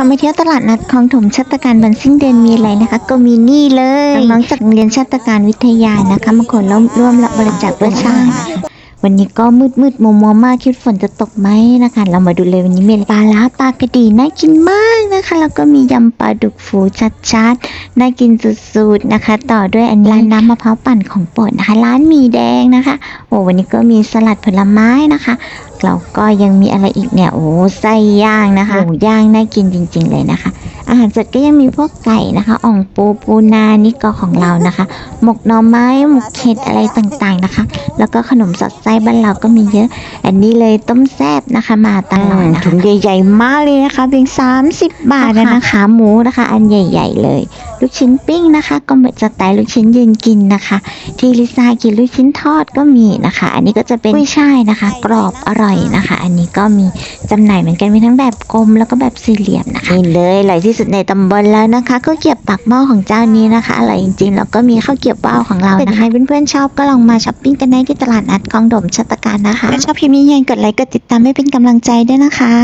พอมาเที่ยวตลาดนัดคลองถมชาตการบันสิ้นเดือนมีอะไรนะคะ ก็มีนี่เลยน้องจากโรงเรียนชาตการวิทยานะคะมาขอร่วมร่วมรับบริจาคเพื่อชาง วันนี้ก็มืดมืดๆมัวมัวๆมากคิดฝนจะตกไหมนะคะ เรามาดูเลยวันนี้มีปลาล้าปลากระดีน่ากินมากนะคะ แล้วก็มียำปลาดุกฟูชัดๆน่ากินสุดๆนะคะ ต่อด้วยอันนี้ร้านน้ำมะพร้าวปั่นของโปรดนะคะ ร้านหมีแดงนะคะโอ้วันนี้ก็มีสลัดผลไม้นะคะเราก็ยังมีอะไรอีกเนี่ยโอ้ไส้ย่างนะคะหมูย่างน่ากินจริง ๆ เลยนะคะ อาหารสดก็ยังมีพวกไก่นะคะอ่องปูปูนานี่ก็ของเรานะคะ หมกหน่อไม้หมกเห็ดอะไรต่างๆนะคะ แล้วก็ขนมสอดไส้บ้านเราก็มีเยอะ อันนี้เลยต้มแซบนะคะ มาตลอดนะคะถุงใหญ่ๆมากเลยนะคะเพียง 30 บาทนะคะ หมูนะคะ อันใหญ่ ๆ เลย ลูกชิ้นปิ้งนะคะ ก็เหมือนสไตล์ลูกชิ้นยืนกินนะคะ ที่ลิซ่ากินลูกชิ้นทอดก็มีนะคะ อันนี้ก็จะเป็นกุ้ยช่ายนะคะ กรอบอร่อยนะคะ อันนี้ก็มีจำหน่ายเหมือนกันมีทั้งแบบกลมแล้วก็แบบสี่เหลี่ยมนะคะนี่เลยอร่อยที่สุดในตำบลแล้วนะคะข้าวเกรียบปากหม้อของเจ้านี้นะคะอร่อยจริงๆแล้วก็มีข้าวเกรียบว่าวของเรานะคะเพื่อนๆชอบก็ลองมาช้อปปิ้งกันได้ที่ตลาดนัดคลองดมชัตการนะคะถ้าชอบพิมพ์นี้ยังกดไลค์กดติดตามให้เป็นกำลังใจด้วยนะคะ